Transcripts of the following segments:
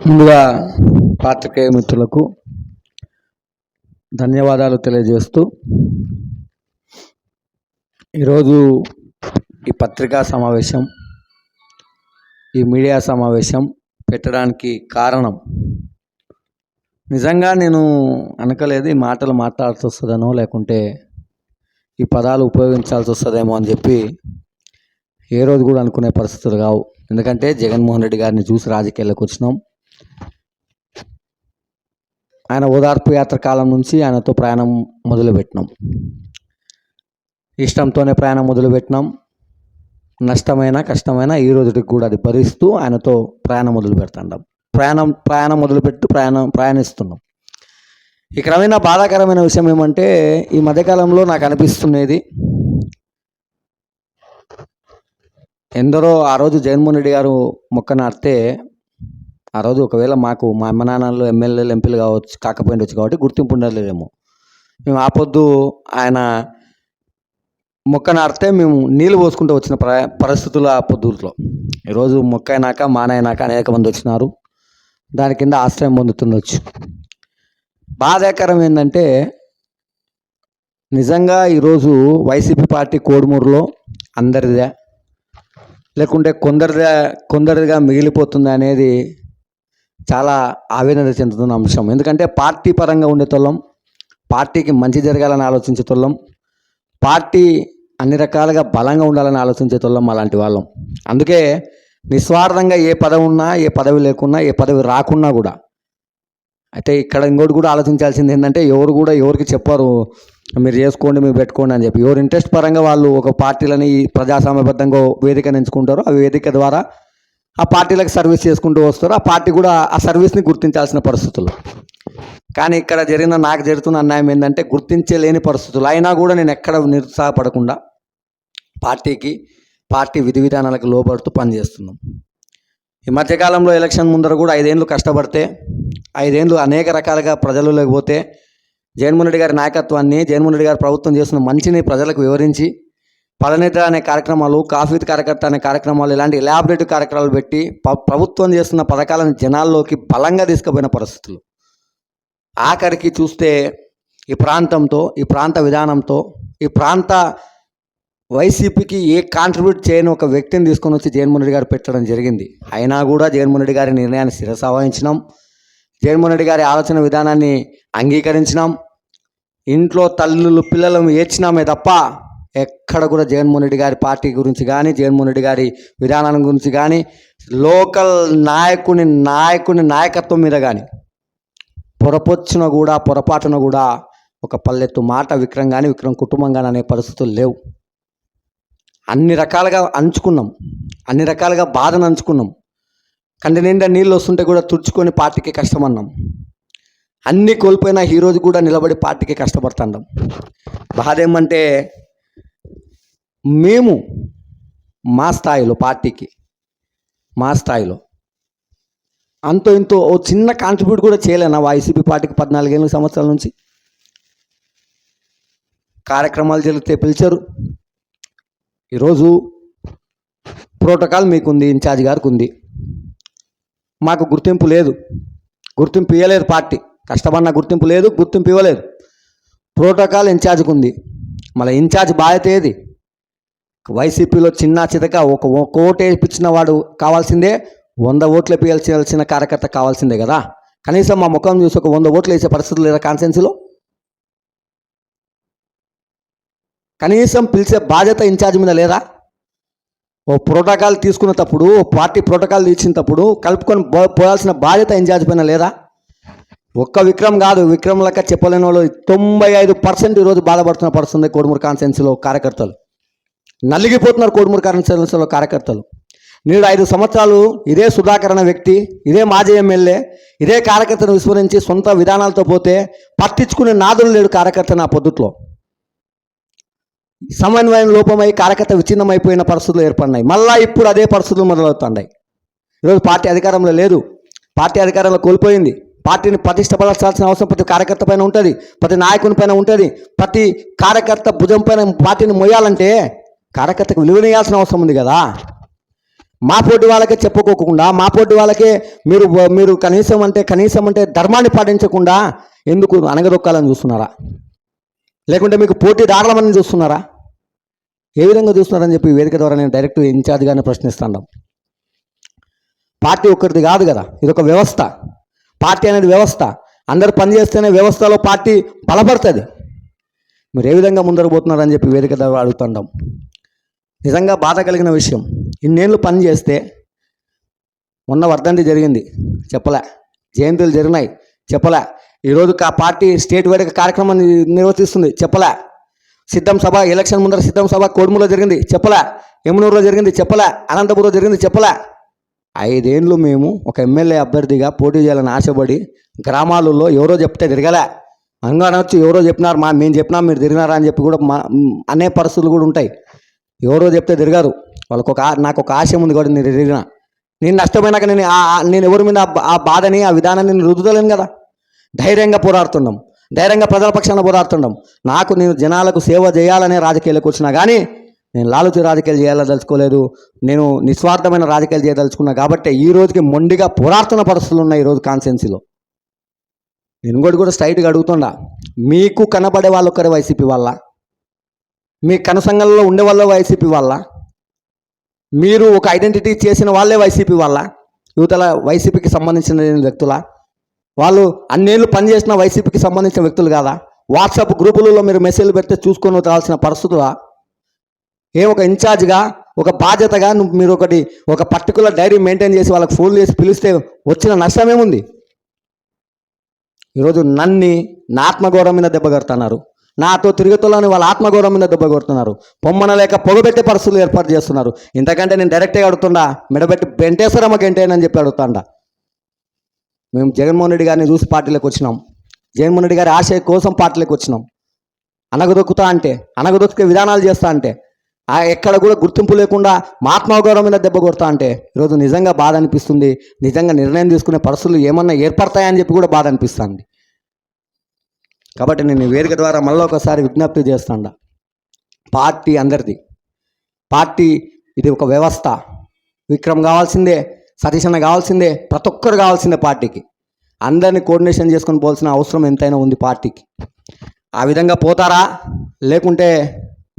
ముందుగా పాత్రికేయ మిత్రులకు ధన్యవాదాలు తెలియజేస్తూ ఈరోజు ఈ పత్రికా సమావేశం ఈ మీడియా సమావేశం పెట్టడానికి కారణం నిజంగా నేను అనకలేదు ఈ మాటలు మాట్లాడాల్సి వస్తుందనో లేకుంటే ఈ పదాలు ఉపయోగించాల్సి వస్తుందేమో అని చెప్పి ఏ రోజు కూడా అనుకునే పరిస్థితులు కావు. ఎందుకంటే జగన్మోహన్ రెడ్డి గారిని చూసి రాజకీయాల్లోకి వచ్చినాం. ఆయన ఓదార్పు యాత్ర కాలం నుంచి ఆయనతో ప్రయాణం మొదలుపెట్టినాం. ఇష్టంతోనే ప్రయాణం మొదలుపెట్టినాం. నష్టమైన కష్టమైన ఈ రోజుకి కూడా అది భరిస్తూ ఆయనతో ప్రయాణం మొదలు పెడుతున్నాం ప్రయాణం ప్రయాణం మొదలుపెట్టు ప్రయాణం ప్రయాణిస్తున్నాం. ఈ క్రమేణా బాధాకరమైన విషయం ఏమంటే ఈ మధ్యకాలంలో నాకు అనిపిస్తున్నది ఎందరో ఆ రోజు జగన్మోహన్ రెడ్డి గారు మొక్క నాటితే ఆ రోజు ఒకవేళ మాకు మా అమ్మ నాన్నలు ఎమ్మెల్యేలు ఎంపీలు కావచ్చు కాకపోయిండొచ్చు కాబట్టి గుర్తింపు ఉండలేదేమో మేము ఆపొద్దు ఆయన మొక్క నాటితే మేము నీళ్ళు పోసుకుంటూ వచ్చిన ప్ర పరిస్థితులు ఆ పొద్దుట్లో. ఈరోజు మొక్క అయినాక మానైనాక అనేక మంది వచ్చినారు. దాని కింద ఆశ్రయం పొందుతుండొచ్చు. బాధాకరం ఏంటంటే నిజంగా ఈరోజు వైసీపీ పార్టీ కోడుమూరులో అందరిదే. లేకుంటే కొందరిదే కొందరిదిగా మిగిలిపోతుంది అనేది చాలా ఆవేదన చెందుతున్న అంశం. ఎందుకంటే పార్టీ పరంగా ఉండేతోళ్ళం పార్టీకి మంచి జరగాలని ఆలోచించేతోళ్ళం పార్టీ అన్ని రకాలుగా బలంగా ఉండాలని ఆలోచించేతోళ్ళం అలాంటి వాళ్ళం. అందుకే నిస్వార్థంగా ఏ పదవి ఉన్నా ఏ పదవి లేకున్నా ఏ పదవి రాకున్నా కూడా అయితే ఇక్కడ ఇంకోటి కూడా ఆలోచించాల్సింది ఏంటంటే ఎవరు కూడా ఎవరికి చెప్పారు మీరు చేసుకోండి మీరు పెట్టుకోండి అని చెప్పి. ఎవరు ఇంట్రెస్ట్ పరంగా వాళ్ళు ఒక పార్టీలని ప్రజాస్వామ్యబద్ధంగా వేదికను ఎంచుకుంటారో ఆ వేదిక ద్వారా ఆ పార్టీలకు సర్వీస్ చేసుకుంటూ వస్తారు. ఆ పార్టీ కూడా ఆ సర్వీస్ని గుర్తించాల్సిన పరిస్థితులు కానీ ఇక్కడ జరిగిన నాకు జరుగుతున్న అన్యాయం ఏంటంటే గుర్తించలేని పరిస్థితులు. అయినా కూడా నేను ఎక్కడ నిరుత్సాహపడకుండా పార్టీకి పార్టీ విధి విధానాలకు లోబడుతూ పనిచేస్తున్నాం. ఈ మధ్యకాలంలో ఎలక్షన్ ముందర కూడా ఐదేండ్లు కష్టపడితే ఐదేండ్లు అనేక రకాలుగా ప్రజలు లేకపోతే జగన్మోహన్ రెడ్డి గారి నాయకత్వాన్ని జగన్మోహన్ రెడ్డి గారి ప్రభుత్వం చేస్తున్న మంచిని ప్రజలకు వివరించి పదనేత అనే కార్యక్రమాలు కాఫీ కార్యకర్త అనే కార్యక్రమాలు ఇలాంటి ఎలాబరేటివ్ కార్యక్రమాలు పెట్టి ప- ప్రభుత్వం చేస్తున్న పథకాలను జనాల్లోకి బలంగా తీసుకుపోయిన పరిస్థితులు. ఆఖరికి చూస్తే ఈ ప్రాంతంతో ఈ ప్రాంత విధానంతో ఈ ప్రాంత వైసీపీకి ఏ కాంట్రిబ్యూట్ చేయని ఒక వ్యక్తిని తీసుకొని వచ్చి జగన్మోహన్ రెడ్డి గారు పెట్టడం జరిగింది. అయినా కూడా జగన్మోహన్ రెడ్డి గారి నిర్ణయాన్ని శిరసావహించినాం. జగన్మోహన్ రెడ్డి గారి ఆలోచన విధానాన్ని అంగీకరించినాం. ఇంట్లో తల్లులు పిల్లలను ఏడ్చినామే తప్ప ఎక్కడ కూడా జగన్మోహన్ రెడ్డి గారి పార్టీ గురించి కానీ జగన్మోహన్ రెడ్డి గారి విధానాల గురించి కానీ లోకల్ నాయకుని నాయకుని నాయకత్వం మీద కానీ పొరపొచ్చున కూడా పొరపాటున కూడా ఒక పల్లెత్తు మాట విక్రమ్ కానీ విక్రమ్ కుటుంబం కానీ అనే పరిస్థితులు లేవు. అన్ని రకాలుగా అంచుకున్నాం. అన్ని రకాలుగా బాధను అంచుకున్నాం. కంటి నిండా నీళ్ళు వస్తుంటే కూడా తుడుచుకొని పార్టీకి కష్టమన్నాం. అన్నీ కోల్పోయినా ఈరోజు కూడా నిలబడి పార్టీకి కష్టపడుతున్నాం బాధ ఏమంటే మేము మా స్థాయిలో పార్టీకి మా స్థాయిలో అంతో ఇంతో ఓ చిన్న కాంట్రిబ్యూట్ కూడా చేయలేనా? వైసీపీ పార్టీకి పద్నాలుగేళ్ళ సంవత్సరాల నుంచి కార్యక్రమాలు జరిగితే పిలిచారు. ఈరోజు ప్రోటోకాల్ మీకుంది ఇన్ఛార్జ్ గారికి ఉంది మాకు గుర్తింపు లేదు. గుర్తింపు ఇవ్వలేదు పార్టీ. కష్టపడిన గుర్తింపు లేదు గుర్తింపు ఇవ్వలేదు. ప్రోటోకాల్ ఇన్ఛార్జ్కి ఉంది మళ్ళీ ఇన్ఛార్జ్ బాధ్యత ఏది? వైసీపీలో చిన్న చితక ఒక ఒక ఓటు వేయించిన వాడు కావాల్సిందే వంద ఓట్లు పీల్చాల్సిన కార్యకర్త కావాల్సిందే కదా. కనీసం మా ముఖం చూసి ఒక వంద ఓట్లు వేసే పరిస్థితులు లేదా కాన్సెన్సీలో కనీసం పిలిచే బాధ్యత ఇన్ఛార్జ్ మీద లేదా ఓ ప్రోటోకాల్ తీసుకున్న తప్పుడు పార్టీ ప్రోటోకాల్ తీసినప్పుడు కలుపుకొని పో- పోయాల్సిన బాధ్యత ఇన్ఛార్జ్ పైన లేదా ఒక్క విక్రమ్ కాదు విక్రమ్ లెక్క చెప్పలేని వాళ్ళు తొంభై ఐదు పర్సెంట్ ఈరోజు బాధపడుతున్న పడుతుంది కోడుమూరు కాన్సెన్సీలో కార్యకర్తలు. నలిగిపోతున్నారు కోడుమూరు కాన్సెన్సీలో కార్యకర్తలు. నేడు ఐదు సంవత్సరాలు ఇదే సుధాకర్ అనే వ్యక్తి ఇదే మాజీ ఎమ్మెల్యే ఇదే కార్యకర్తను విస్మరించి సొంత విధానాలతో పోతే పట్టించుకునే నాదులు లేడు కార్యకర్త నా పొద్దుట్లో. సమన్వయం లోపమై కార్యకర్త విచ్ఛిన్నమైపోయిన పరిస్థితులు ఏర్పడినాయి. మళ్ళా ఇప్పుడు అదే పరిస్థితులు మొదలవుతున్నాయి. ఈరోజు పార్టీ అధికారంలో లేదు. పార్టీ అధికారంలో కోల్పోయింది. పార్టీని ప్రతిష్టపరచాల్సిన అవసరం ప్రతి కార్యకర్త పైన ఉంటుంది ప్రతి నాయకుని పైన ఉంటుంది. ప్రతి కార్యకర్త భుజం పైన పార్టీని మొయ్యాలంటే కార్యకర్తకు విలువనేయాల్సిన అవసరం ఉంది కదా? మా పోటీ వాళ్ళకే చెప్పుకోకుండా మా పోటీ వాళ్ళకే మీరు మీరు కనీసం అంటే కనీసం అంటే ధర్మాన్ని పాటించకుండా ఎందుకు అనగదొక్కాలని చూస్తున్నారా? లేకుంటే మీకు పోటీ దారులమని చూస్తున్నారా? ఏ విధంగా చూస్తున్నారని చెప్పి వేదిక ద్వారా నేను డైరెక్ట్ ఇన్ఛార్జ్గానే ప్రశ్నిస్తాను. పార్టీ ఒక్కరిది కాదు కదా ఇది ఒక వ్యవస్థ. పార్టీ అనేది వ్యవస్థ. అందరు పనిచేస్తేనే వ్యవస్థలో పార్టీ బలపడుతుంది. మీరు ఏ విధంగా ముందరకు పోతున్నారని చెప్పి వేదిక ద్వారా అడుగుతుండం నిజంగా బాధ కలిగిన విషయం. ఇన్నేళ్ళు పని చేస్తే మొన్న వర్ధంతి జరిగింది. చెప్పలే. జయంతులు జరిగినాయి. చెప్పలే. ఈరోజు కా పార్టీ స్టేట్ వైడ్గా కార్యక్రమాన్ని నిర్వర్తిస్తుంది. చెప్పలే. సిద్ధం సభ ఎలక్షన్ ముందర సిద్ధం సభ కోడుమూలో జరిగింది. చెప్పలే. యమునూరులో జరిగింది. చెప్పలే. అనంతపురంలో జరిగింది. చెప్పలే. ఐదేండ్లు మేము ఒక ఎమ్మెల్యే అభ్యర్థిగా పోటీ చేయాలని ఆశపడి గ్రామాలలో ఎవరో చెప్తే తిరగలే. అనొచ్చు ఎవరో చెప్పినారు. మా మేము చెప్పినా మీరు తిరిగినారా అని చెప్పి కూడా మా అనే పరిస్థితులు కూడా ఉంటాయి. ఎవరో చెప్తే తిరగారు వాళ్ళకు ఒక నాకు ఒక ఆశయం ఉంది కూడా నేను తిరిగిన. నేను నష్టపోయినాక నేను నేను ఎవరి మీద ఆ బాధని ఆ విధానాన్ని నేను రుద్దుతలేను కదా. ధైర్యంగా పోరాడుతున్నాం ధైర్యంగా ప్రజల పక్షాన పోరాడుతున్నాం నాకు నేను జనాలకు సేవ చేయాలనే రాజకీయాలకు వచ్చినా కానీ నేను లాలుచి రాజకీయాలు చేయాలదలుచుకోలేదు నేను నిస్వార్థమైన రాజకీయాలు చేయదలుచుకున్నా కాబట్టి ఈ రోజుకి మొండిగా పోరాడుతున్న పరిస్థితులు ఉన్నాయి ఈరోజు కాన్సెన్సీలో నేను కూడా కూడా స్ట్రైట్గా అడుగుతుండా మీకు కనబడే వాళ్ళు ఒక్కరే వైసీపీ వాళ్ళ. మీ కనుసంగంలో ఉండే వాళ్ళ వైసీపీ వాళ్ళ? మీరు ఒక ఐడెంటిటీ చేసిన వాళ్ళే వైసీపీ వాళ్ళ? యువతల వైసీపీకి సంబంధించిన వ్యక్తుల? వాళ్ళు అన్నేళ్ళు పనిచేసిన వైసీపీకి సంబంధించిన వ్యక్తులు కాదా? వాట్సాప్ గ్రూపులలో మీరు మెసేజ్లు పెడితే చూసుకొని వదలాల్సిన పరిస్థితులా? ఏ ఒక ఇన్ఛార్జ్గా ఒక బాధ్యతగా నువ్వు మీరు ఒకటి ఒక పర్టికులర్ డైరీ మెయింటైన్ చేసి వాళ్ళకి ఫోన్ చేసి పిలిస్తే వచ్చిన నష్టమేముంది ఈరోజు నన్ని నా ఆత్మగౌరవం మీద దెబ్బ కడుతున్నారు. నాతో తిరుగుతులని వాళ్ళ ఆత్మగౌరవం మీద దెబ్బ కొడుతున్నారు. పొమ్మన లేక పొగబెట్టే పరిస్థితులు ఏర్పాటు చేస్తున్నారు. ఇంతకంటే నేను డైరెక్ట్గా అడుగుతుండా మెడబెట్టి వెంటేశ్వరమ్మ గెంటేనని చెప్పి అడుగుతాండా. మేము జగన్మోహన్ రెడ్డి గారిని చూసి పార్టీలోకి వచ్చినాం. జగన్మోహన్ రెడ్డి గారి ఆశయ కోసం పార్టీలోకి వచ్చినాం. అనగదొక్కుతా అంటే అనగదొక్కే విధానాలు చేస్తా అంటే ఆ ఎక్కడ కూడా గుర్తింపు లేకుండా మా ఆత్మగౌరవం మీద దెబ్బ కొడతా అంటే ఈరోజు నిజంగా బాధ అనిపిస్తుంది. నిజంగా నిర్ణయం తీసుకునే పరిస్థితులు ఏమన్నా ఏర్పడతాయని చెప్పి కూడా బాధ అనిపిస్తుంది. కాబట్టి నేను వేదిక ద్వారా మళ్ళీ ఒకసారి విజ్ఞప్తి చేస్తాండా. పార్టీ అందరిది. పార్టీ ఇది ఒక వ్యవస్థ. విక్రమ్ కావాల్సిందే సతీష్ అన్న కావాల్సిందే ప్రతి ఒక్కరు కావాల్సిందే పార్టీకి. అందరినీ కోఆర్డినేషన్ చేసుకొని పోవాల్సిన అవసరం ఎంతైనా ఉంది పార్టీకి. ఆ విధంగా పోతారా? లేకుంటే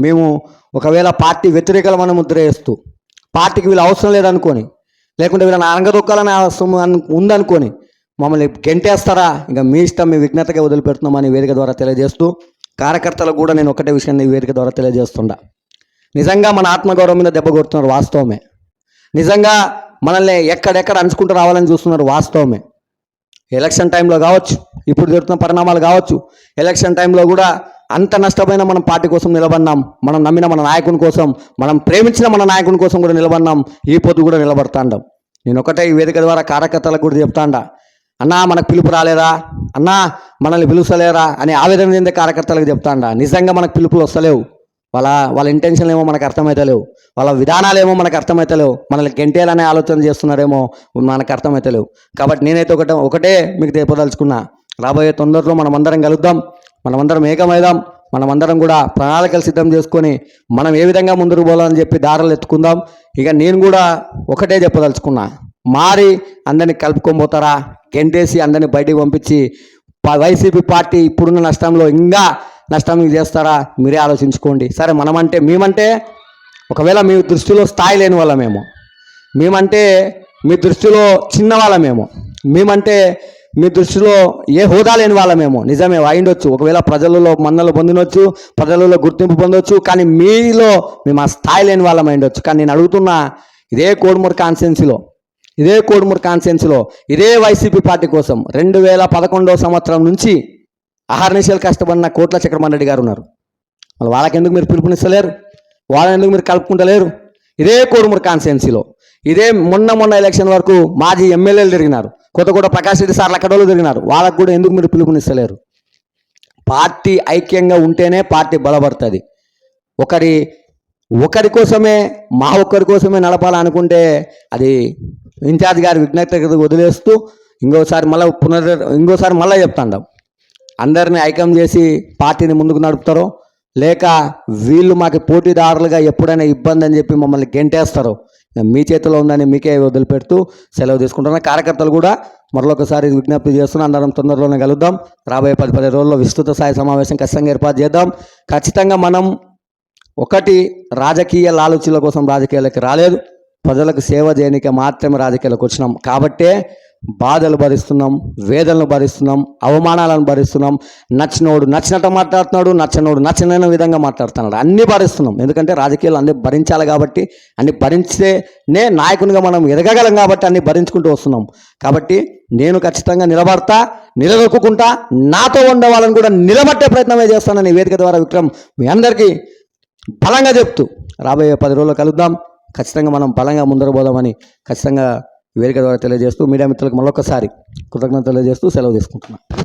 మేము ఒకవేళ పార్టీ వ్యతిరేకలు మనం ముద్ర వేస్తూ పార్టీకి వీళ్ళు అవసరం లేదనుకొని లేకుంటే వీళ్ళని అంగదొక్కాలని అవసరం ఉందనుకొని మమ్మల్ని గెంటేస్తారా? ఇంకా మీ ఇష్టం మీ విఘ్నతగా వదిలిపెడుతున్నామని వేదిక ద్వారా తెలియజేస్తూ కార్యకర్తలకు కూడా నేను ఒకటే విషయాన్ని వేదిక ద్వారా తెలియజేస్తుండా నిజంగా మన ఆత్మగౌరవం మీద దెబ్బ కొడుతున్నారు వాస్తవమే. నిజంగా మనల్ని ఎక్కడెక్కడ అంచుకుంటూ రావాలని చూస్తున్నారు వాస్తవమే. ఎలక్షన్ టైంలో కావచ్చు ఇప్పుడు జరుగుతున్న పరిణామాలు కావచ్చు ఎలక్షన్ టైంలో కూడా అంత నష్టపోయిన మనం పార్టీ కోసం నిలబడినాం మనం నమ్మిన మన నాయకుని కోసం మనం ప్రేమించిన మన నాయకుని కోసం కూడా నిలబడినాం ఈ పొద్దు కూడా నిలబడతాండం. నేను ఒకటే ఈ వేదిక ద్వారా కార్యకర్తలకు కూడా చెప్తాండా అన్నా మనకు పిలుపు రాలేదా? అన్నా మనల్ని పిలుస్తలేరా? అని ఆవేదన చెందే కార్యకర్తలకు చెప్తాండా. నిజంగా మనకు పిలుపులు వస్తలేవు. వాళ్ళ వాళ్ళ ఇంటెన్షన్లు ఏమో మనకు అర్థమైతలేవు. వాళ్ళ విధానాలేమో మనకు అర్థమైతలేవు. మనల్ని గెంటేయాలనే ఆలోచన చేస్తున్నారేమో మనకు అర్థమైతలేవు. కాబట్టి నేనైతే ఒకటే ఒకటే మీకు తెప్పదలుచుకున్నా రాబోయే తొందరలో మనం అందరం కలుద్దాం. మనమందరం ఏకమైదాం. మనమందరం కూడా ప్రణాళికలు సిద్ధం చేసుకొని మనం ఏ విధంగా ముందుకు పోవాలని చెప్పి దారులు ఎత్తుకుందాం. ఇక నేను కూడా ఒకటే చెప్పదలుచుకున్నా. మారి అందరిని కలుపుకొని పోతారా? గెంటేసి అందరిని బయటికి పంపించి వైసీపీ పార్టీ ఇప్పుడున్న నష్టంలో ఇంకా నష్టం చేస్తారా? మీరే ఆలోచించుకోండి. సరే మనమంటే మేమంటే ఒకవేళ మీ దృష్టిలో స్థాయి లేని వాళ్ళమేమో మేమంటే మీ దృష్టిలో చిన్న వాళ్ళమేమో మేమంటే మీ దృష్టిలో ఏ హోదా లేని వాళ్ళమేమో నిజమే అయిండొచ్చు. ఒకవేళ ప్రజలలో మన్నలు పొందినొచ్చు ప్రజలలో గుర్తింపు పొందొచ్చు కానీ మీలో మేము ఆ స్థాయి లేని వాళ్ళం అయిండొచ్చు. కానీ నేను అడుగుతున్న ఇదే కోడుమూరు కాన్స్టిట్యున్సీలో ఇదే కోడుమూరు కాన్స్టిట్యున్సీలో ఇదే వైసీపీ పార్టీ కోసం రెండు వేల పదకొండవ సంవత్సరం నుంచి అహర్నిశలు కష్టపడిన కోట్ల చక్రమణ్ రెడ్డి గారు ఉన్నారు. మళ్ళీ వాళ్ళకి ఎందుకు మీరు పిలుపునిస్తలేరు? వాళ్ళని ఎందుకు మీరు కలుపుకుంటలేరు? ఇదే కోడుమూరు కాన్స్టిట్యున్సీలో ఇదే మొన్న మొన్న ఎలక్షన్ వరకు మాజీ ఎమ్మెల్యేలు తిరిగినారు. కొత్త ప్రకాష్ రెడ్డి సార్లు అక్కడోళ్ళు తిరిగినారు. వాళ్ళకు కూడా ఎందుకు మీరు పిలుపునిస్తలేరు? పార్టీ ఐక్యంగా ఉంటేనే పార్టీ బలపడుతుంది. ఒకరి ఒకరి కోసమే మా ఒక్కరి కోసమే నడపాలనుకుంటే అది ఇన్ఛార్జ్ గారి విజ్ఞప్తి వదిలేస్తూ ఇంకోసారి మళ్ళీ పునర్ ఇంకోసారి మళ్ళీ చెప్తాండాం. అందరిని ఐక్యం చేసి పార్టీని ముందుకు నడుపుతారో లేక వీళ్ళు మాకు పోటీదారులుగా ఎప్పుడైనా ఇబ్బంది అని చెప్పి మమ్మల్ని గెంటేస్తారో మీ చేతిలో ఉందని మీకే వదిలిపెడుతూ సెలవు తీసుకుంటున్నా. కార్యకర్తలు కూడా మరొకసారి విజ్ఞప్తి చేస్తున్నా. అందరం తొందరలోనే కలుద్దాం. రాబోయే పది పది రోజుల్లో విస్తృత స్థాయి సమావేశం ఖచ్చితంగా ఏర్పాటు చేద్దాం. ఖచ్చితంగా మనం ఒకటి రాజకీయ లాలుచీల కోసం రాజకీయాలకి రాలేదు. ప్రజలకు సేవ చేయడానికి మాత్రమే రాజకీయాలకు వచ్చినాం. కాబట్టే బాధలు భరిస్తున్నాం వేదనలు భరిస్తున్నాం అవమానాలను భరిస్తున్నాం. నచ్చినోడు నచ్చినట్టు మాట్లాడుతున్నాడు నచ్చనోడు నచ్చిన విధంగా మాట్లాడుతున్నాడు. అన్నీ భరిస్తున్నాం. ఎందుకంటే రాజకీయాలు అన్నీ భరించాలి కాబట్టి అన్ని భరించేనే నాయకునిగా మనం ఎదగగలం కాబట్టి అన్ని భరించుకుంటూ వస్తున్నాం. కాబట్టి నేను ఖచ్చితంగా నిలబడతా నిలదొక్కుంటా నాతో ఉండే వాళ్ళని కూడా నిలబట్టే ప్రయత్నమే చేస్తానని వేదిక ద్వారా విక్రమ్ మీ అందరికీ బలంగా చెప్తూ రాబోయే పది రోజుల్లో కలుద్దాం. ఖచ్చితంగా మనం బలంగా ముందర పోదామని ఖచ్చితంగా వేదిక ద్వారా తెలియజేస్తూ మీడియా మిత్రులకు మరొకసారి కృతజ్ఞత తెలియజేస్తూ సెలవు తీసుకుంటున్నాను